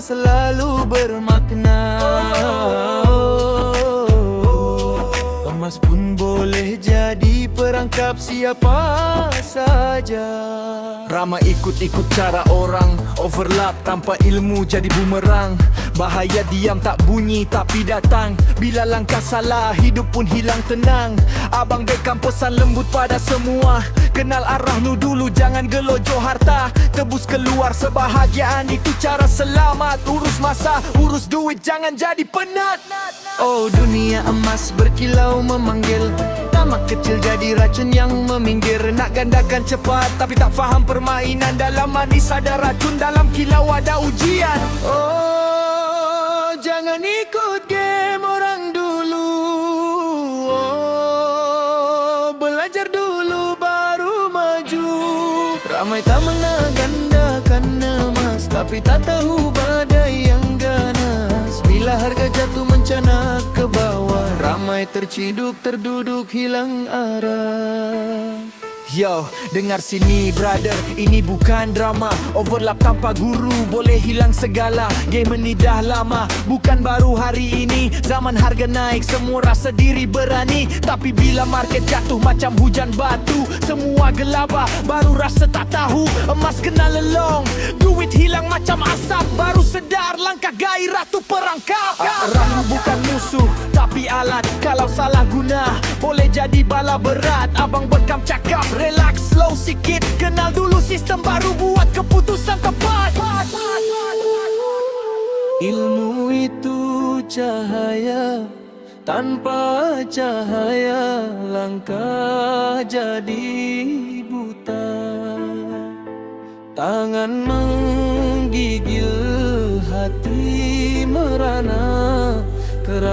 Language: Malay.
selalu bermakna. Emas pun boleh jadi perangkap siapa saja Ramai ikut-ikut cara orang. Overlap tanpa ilmu jadi bumerang. Bahaya diam tak bunyi tapi datang. Bila langkah salah hidup pun hilang tenang. Abang Beckham pesan lembut pada semua. Kenal arahmu dulu jangan gelojo harta. Tebus keluar sebahagiaan itu cara selamat. Urus masa, urus duit jangan jadi penat. Oh dunia emas berkilau memanggil kecil jadi racun yang meminggir. Nak gandakan cepat tapi tak faham permainan. Dalam manis ada racun, dalam kilau ada ujian. Oh jangan ikut game orang dulu. Oh belajar dulu baru maju. Ramai tak gandakan emas Tapi tak tahu badai yang Ramai terciduk terduduk hilang arah Yo, dengar sini brother. Ini bukan drama. Overlap tanpa guru Boleh hilang segala. Game ini dah lama. Bukan baru hari ini. Zaman harga naik Semua rasa diri berani. Tapi bila market jatuh Macam hujan batu Semua gelabah Baru rasa tak tahu Emas kena lelong. Duit hilang macam asap. Baru sedar Langkah gairah tu perangkap Ramu bukan musuh Tapi alat. Kalau salah guna Boleh jadi bala berat. Abang bekam cakap Relax slow sikit. Kenal dulu sistem baru Buat keputusan tepat. Ilmu itu cahaya. Tanpa cahaya Langkah jadi buta. Tangan